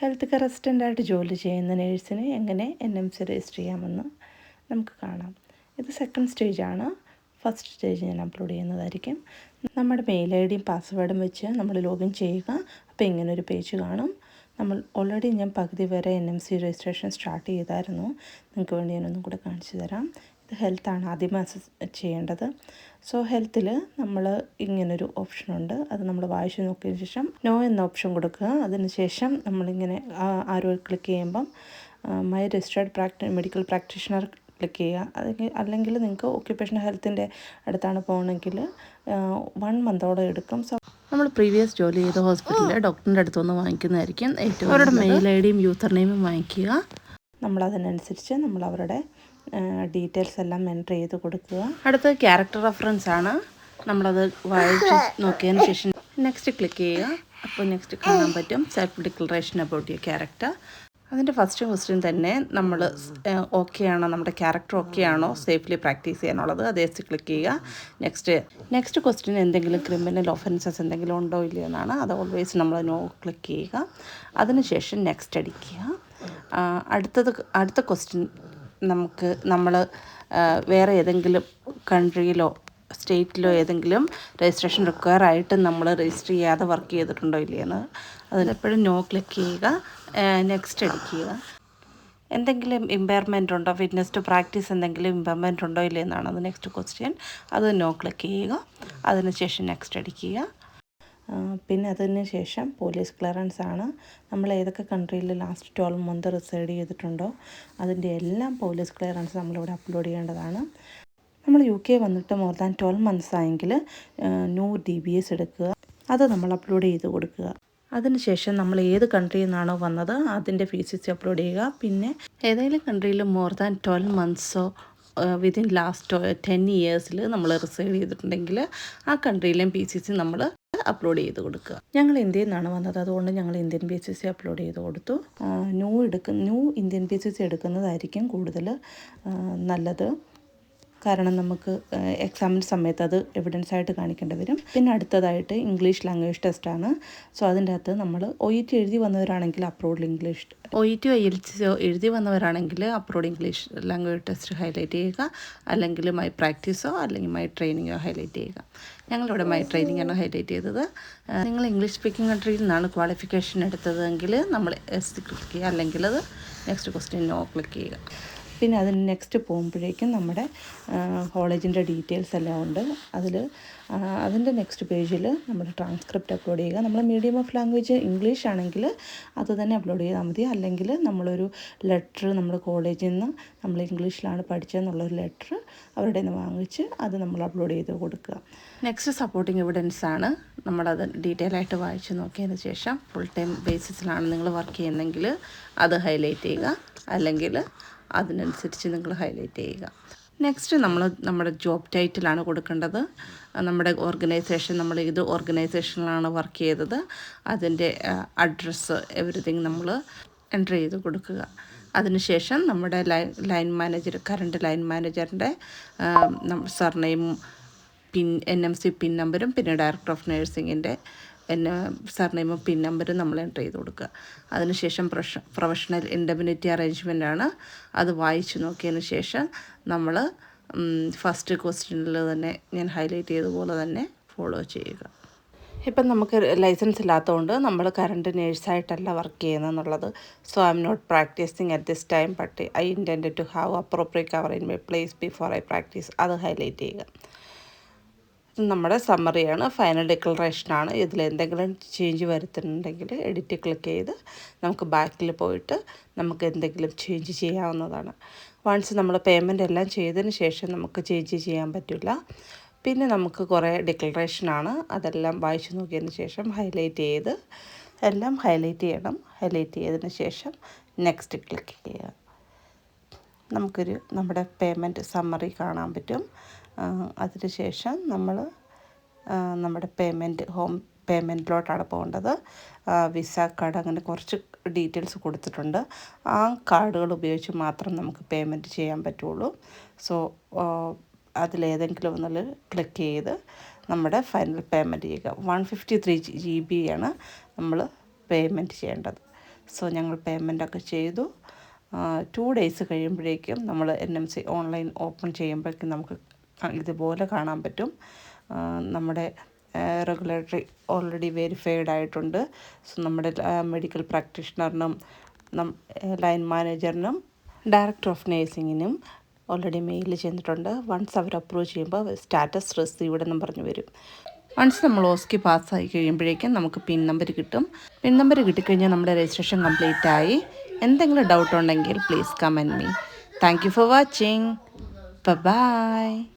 Health care അസിസ്റ്റന്റായിട്ട് ജോലി ചെയ്യുന്ന നേഴ്സിനെ എങ്ങനെ എൻ എം സി രജിസ്റ്റർ ചെയ്യാമെന്ന് നമുക്ക് കാണാം. ഇത് സെക്കൻഡ് സ്റ്റേജാണ് ഫസ്റ്റ് സ്റ്റേജ് ഞാൻ അപ്ലോഡ് ചെയ്യുന്നതായിരിക്കും. നമ്മുടെ മെയിൽ ഐ ഡിയും പാസ്വേഡും വെച്ച് നമ്മൾ ലോഗിൻ ചെയ്യുക. അപ്പോൾ ഇങ്ങനെ ഒരു പേജ് കാണും. നമ്മൾ ഓൾറെഡി ഞാൻ പകുതി വരെ N M C registration start ചെയ്തായിരുന്നു. നിങ്ങൾക്ക് വേണ്ടി ഞാനൊന്നും കൂടെ കാണിച്ചു തരാം. ഹെൽത്താണ് ആദ്യം ചെയ്യേണ്ടത്. സോ ഹെൽത്തിൽ നമ്മൾ ഇങ്ങനൊരു ഓപ്ഷനുണ്ട്. അത് നമ്മൾ വായിച്ചു നോക്കിയതിന് ശേഷം നോ എന്ന ഓപ്ഷൻ കൊടുക്കുക. അതിനുശേഷം നമ്മളിങ്ങനെ ആരോ ക്ലിക്ക് ചെയ്യുമ്പം my registered പ്രാക്ടി medical practitioner click ചെയ്യുക. അല്ലെങ്കിൽ അല്ലെങ്കിൽ നിങ്ങൾക്ക് ഓക്യുപ്പേഷണൽ ഹെൽത്തിന്റെ അടുത്താണ് പോകണമെങ്കിൽ വൺ മന്തോടെ എടുക്കും. സോ നമ്മൾ പ്രീവിയസ് ജോലി ചെയ്ത ഹോസ്പിറ്റലിൽ ഡോക്ടറിന്റെ അടുത്തുനിന്ന് വാങ്ങിക്കുന്നതായിരിക്കും ഏറ്റവും അവരുടെ മെയിൽ ഐ ഡിയും യൂസർ നെയിമും വാങ്ങിക്കുക. നമ്മളതിനനുസരിച്ച് നമ്മൾ അവരുടെ ഡീറ്റെയിൽസ് എല്ലാം എന്റർ ചെയ്ത് കൊടുക്കുക. അടുത്തത് ക്യാരക്ടർ റെഫറൻസ് ആണ്. നമ്മളത് വായിച്ച് നോക്കിയതിന് ശേഷം നെക്സ്റ്റ് ക്ലിക്ക് ചെയ്യുക. അപ്പോൾ നെക്സ്റ്റ് കാണാൻ പറ്റും self declaration about your character അതിന്റെ ഫസ്റ്റ് ക്വസ്റ്റ്യൻ തന്നെ നമ്മൾ ഓക്കെ ആണോ നമ്മുടെ ക്യാരക്ടർ ഓക്കെ ആണോ സേഫ്ലി പ്രാക്ടീസ് ചെയ്യാനുള്ളത്. അതേ ക്ലിക്ക് ചെയ്യുക. നെക്സ്റ്റ് നെക്സ്റ്റ് ക്വസ്റ്റ്യൻ എന്തെങ്കിലും ക്രിമിനൽ ഒഫൻസസ് എന്തെങ്കിലും ഉണ്ടോ ഇല്ലയോ എന്നാണ്. അത് ഓൾവേസ് നമ്മൾ നോ ക്ലിക്ക് ചെയ്യുക. അതിനുശേഷം നെക്സ്റ്റ് അടിക്കുക. അടുത്തത് അടുത്ത ക്വസ്റ്റ്യൻ നമുക്ക് നമ്മൾ വേറെ ഏതെങ്കിലും കൺട്രിയിലോ സ്റ്റേറ്റിലോ ഏതെങ്കിലും രജിസ്ട്രേഷൻ റിക്വയർ ആയിട്ട് നമ്മൾ രജിസ്റ്റർ ചെയ്യാതെ വർക്ക് ചെയ്തിട്ടുണ്ടോ ഇല്ലയെന്ന് അതിലെപ്പോഴും നോ ക്ലിക്ക് ചെയ്യുക നെക്സ്റ്റ് അടിക്കുക. എന്തെങ്കിലും ഇമ്പയർമെന്റ് ഉണ്ടോ? ഫിറ്റ്നസ് ടു പ്രാക്ടീസ് എന്തെങ്കിലും ഇമ്പയർമെന്റ് ഉണ്ടോ ഇല്ലയെന്നാണ് അത് നെക്സ്റ്റ് ക്വസ്റ്റ്യൻ അത് നോ ക്ലിക്ക് ചെയ്യുക. അതിനുശേഷം നെക്സ്റ്റ് അടിക്കുക. പിന്നെ അതിന് ശേഷം പോലീസ് ക്ലിയറൻസ് ആണ്. നമ്മൾ ഏതൊക്കെ കൺട്രിയിൽ ലാസ്റ്റ് ട്വൽവ് മന്ത് റിസൈഡ് ചെയ്തിട്ടുണ്ടോ അതിന്റെ എല്ലാം പോലീസ് ക്ലിയറൻസ് നമ്മളിവിടെ അപ്ലോഡ് ചെയ്യേണ്ടതാണ്. നമ്മൾ യു കെ വന്നിട്ട് മോർ ദാൻ ട്വൽവ് മന്ത്സ് ആയെങ്കിൽ ന്യൂ ഡി ബി എസ് എടുക്കുക. അത് നമ്മൾ അപ്ലോഡ് ചെയ്ത് കൊടുക്കുക. അതിനുശേഷം നമ്മൾ ഏത് കൺട്രിയിൽ നിന്നാണോ വന്നത് അതിന്റെ പി അപ്ലോഡ് ചെയ്യുക. പിന്നെ ഏതെങ്കിലും കൺട്രിയിൽ മോർ ദാൻ ട്വൽവ് മന്ത്സോ വിതിൻ ലാസ്റ്റ് ടെൻ ഇയേഴ്സിൽ നമ്മൾ റിസൈഡ് ചെയ്തിട്ടുണ്ടെങ്കിൽ ആ കൺട്രിയിലെയും പി സി സി നമ്മൾ അപ്ലോഡ് ചെയ്ത് കൊടുക്കുക. ഞങ്ങൾ ഇന്ത്യയിൽ നിന്നാണ് വന്നത്. അതുകൊണ്ട് ഞങ്ങൾ Indian P H C upload ചെയ്ത് കൊടുത്തു. ന്യൂ എടുക്കുന്ന new Indian P H C എടുക്കുന്നതായിരിക്കും കൂടുതൽ നല്ലത്. കാരണം നമുക്ക് എക്സാമിന്റെ സമയത്ത് അത് എവിഡൻസ് ആയിട്ട് കാണിക്കേണ്ടി വരും. പിന്നെ അടുത്തതായിട്ട് ഇംഗ്ലീഷ് ലാംഗ്വേജ് ടെസ്റ്റാണ് സോ അതിന്റെ അകത്ത് നമ്മൾ ഒ ഇ ടി എഴുതി വന്നവരാണെങ്കിൽ approved English O E T L സിയോ എഴുതി വന്നവരാണെങ്കിൽ approved English language test highlight ചെയ്യുക. അല്ലെങ്കിൽ മൈ പ്രാക്ടീസോ അല്ലെങ്കിൽ മൈ ട്രെയിനിങ്ങോ ഹൈലൈറ്റ് ചെയ്യുക. ഞങ്ങളിവിടെ മൈ ട്രെയിനിങ് ആണ് ഹൈലൈറ്റ് ചെയ്തത്. നിങ്ങൾ ഇംഗ്ലീഷ് സ്പീക്കിംഗ് കൺട്രിയിൽ നിന്നാണ് ക്വാളിഫിക്കേഷൻ എടുത്തതെങ്കിൽ നമ്മൾ എസ് ക്ലിക്ക് ചെയ്യുക. അല്ലെങ്കിൽ അത് നെക്സ്റ്റ് ക്വസ്റ്റ്യൻ നോ ക്ലിക്ക് ചെയ്യുക. പിന്നെ അതിന് നെക്സ്റ്റ് പോകുമ്പോഴേക്കും നമ്മുടെ കോളേജിന്റെ ഡീറ്റെയിൽസ് എല്ലാം ഉണ്ട്. അതിൽ അതിന്റെ നെക്സ്റ്റ് പേജിൽ നമ്മൾ ട്രാൻസ്ക്രിപ്റ്റ് അപ്ലോഡ് ചെയ്യുക. നമ്മൾ മീഡിയം ഓഫ് ലാംഗ്വേജ് ഇംഗ്ലീഷ് ആണെങ്കിൽ അത് തന്നെ അപ്ലോഡ് ചെയ്താൽ മതി. അല്ലെങ്കിൽ നമ്മളൊരു ലെറ്റർ നമ്മൾ കോളേജിൽ നിന്ന് നമ്മൾ ഇംഗ്ലീഷിലാണ് പഠിച്ചതെന്നുള്ളൊരു ലെറ്റർ അവരുടെ നിന്ന് വാങ്ങിച്ച് അത് നമ്മൾ അപ്ലോഡ് ചെയ്ത് കൊടുക്കുക. നെക്സ്റ്റ് സപ്പോർട്ടിങ് എവിഡൻസ് ആണ്. നമ്മളത് ഡീറ്റെയിൽ ആയിട്ട് വായിച്ച് നോക്കിയതിന് ശേഷം ഫുൾ ടൈം ബേസിസിലാണ് നിങ്ങൾ വർക്ക് ചെയ്യുന്നതെങ്കിൽ അത് ഹൈലൈറ്റ് ചെയ്യുക. അല്ലെങ്കിൽ അതിനനുസരിച്ച് നിങ്ങൾ ഹൈലൈറ്റ് ചെയ്യുക. നെക്സ്റ്റ് നമ്മൾ നമ്മുടെ ജോബ് ടൈറ്റിലാണ് കൊടുക്കേണ്ടത്. നമ്മുടെ ഓർഗനൈസേഷൻ നമ്മൾ ഏത് ഓർഗനൈസേഷനിലാണ് വർക്ക് ചെയ്തത് അതിന്റെ അഡ്രസ്സ് എവറിത്തിങ് നമ്മൾ എന്റർ ചെയ്ത് കൊടുക്കുക. അതിനുശേഷം നമ്മുടെ line line manager current line മാനേജറിന്റെ സർനെയിമും PIN N M C PIN നമ്പറും പിന്നെ ഡയറക്ടർ ഓഫ് നേഴ്സിങ്ങിന്റെ പിന്നെ സർനെയിമും പിൻ നമ്പർ നമ്മൾ എന്റർ ചെയ്ത് കൊടുക്കുക. അതിനുശേഷം പ്രൊഷ പ്രൊഫഷണൽ ഇൻഡമിനിറ്റി ആണ്. അത് വായിച്ചു നോക്കിയതിന് ശേഷം നമ്മൾ ഫസ്റ്റ് ക്വസ്റ്റ്യനിൽ തന്നെ ഞാൻ ഹൈലൈറ്റ് ചെയ്തതുപോലെ തന്നെ ഫോളോ ചെയ്യുക. ഇപ്പം നമുക്ക് ലൈസൻസ് ഇല്ലാത്തതുകൊണ്ട് നമ്മൾ കറണ്ട് നേഴ്സായിട്ടല്ല work ചെയ്യുന്നതെന്നുള്ളത് so I'm not practising at this time but I intend to have appropriate cover in my place before I practise അത് ഹൈലൈറ്റ് ചെയ്യുക. നമ്മുടെ സമ്മറിയാണ് ഫൈനൽ ഡിക്ലറേഷനാണ് ഇതിൽ എന്തെങ്കിലും ചേഞ്ച് വരുത്തുന്നുണ്ടെങ്കിൽ എഡിറ്റ് ക്ലിക്ക് ചെയ്ത് നമുക്ക് ബാക്കിൽ പോയിട്ട് നമുക്ക് എന്തെങ്കിലും ചേഞ്ച് ചെയ്യാവുന്നതാണ്. വൺസ് നമ്മൾ പേയ്മെന്റ് എല്ലാം ചെയ്തതിന് ശേഷം നമുക്ക് ചേഞ്ച് ചെയ്യാൻ പറ്റില്ല. പിന്നെ നമുക്ക് കുറേ ഡിക്ലറേഷനാണ് അതെല്ലാം വായിച്ചു നോക്കിയതിന് ശേഷം ഹൈലൈറ്റ് ചെയ്ത് എല്ലാം ഹൈലൈറ്റ് ചെയ്യണം. ഹൈലൈറ്റ് ചെയ്തതിന് ശേഷം നെക്സ്റ്റ് ക്ലിക്ക് ചെയ്യുക. നമുക്കൊരു നമ്മുടെ പേയ്മെന്റ് സമ്മറി കാണാൻ പറ്റും. അതിനുശേഷം നമ്മൾ നമ്മുടെ പേയ്മെന്റ് ഹോം പേയ്മെന്റിലോട്ടാണ് പോകേണ്ടത്. വിസ കാർഡ് അങ്ങനെ കുറച്ച് ഡീറ്റെയിൽസ് കൊടുത്തിട്ടുണ്ട്. ആ കാർഡുകൾ ഉപയോഗിച്ച് മാത്രം നമുക്ക് പേയ്മെന്റ് ചെയ്യാൻ പറ്റുള്ളൂ. സോ അതിലേതെങ്കിലും ഒന്നിൽ ക്ലിക്ക് ചെയ്ത് നമ്മുടെ ഫൈനൽ പേയ്മെന്റ് ചെയ്യുക. One fifty three G B ആണ് നമ്മൾ പേയ്മെന്റ് ചെയ്യേണ്ടത്. സോ ഞങ്ങൾ പേയ്മെന്റൊക്കെ ചെയ്തു. ടു ഡേയ്സ് കഴിയുമ്പോഴേക്കും നമ്മൾ N M C online open ചെയ്യുമ്പോഴേക്കും നമുക്ക് ഇതുപോലെ കാണാൻ പറ്റും. നമ്മുടെ റെഗുലേറ്ററി ഓൾറെഡി വെരിഫൈഡ് ആയിട്ടുണ്ട്. സോ നമ്മുടെ മെഡിക്കൽ പ്രാക്ടീഷണറിനും ലൈൻ മാനേജറിനും ഡയറക്ടർ ഓഫ് നേഴ്സിങ്ങിനും ഓൾറെഡി മെയിൽ ചെന്നിട്ടുണ്ട് വൺസ് അവർ അപ്രൂവ് ചെയ്യുമ്പോൾ സ്റ്റാറ്റസ് റിസീവ്ഡ് എന്നും പറഞ്ഞു വരും. വൺസ് നമ്മൾ ഓസ്കി പാസ്സായി കഴിയുമ്പോഴേക്കും നമുക്ക് പിൻ നമ്പർ കിട്ടും. പിൻ നമ്പർ കിട്ടിക്കഴിഞ്ഞാൽ നമ്മുടെ രജിസ്ട്രേഷൻ കംപ്ലീറ്റ് ആയി. എന്തെങ്കിലും ഡൗട്ട് ഉണ്ടെങ്കിൽ please comment me thank you for watching bye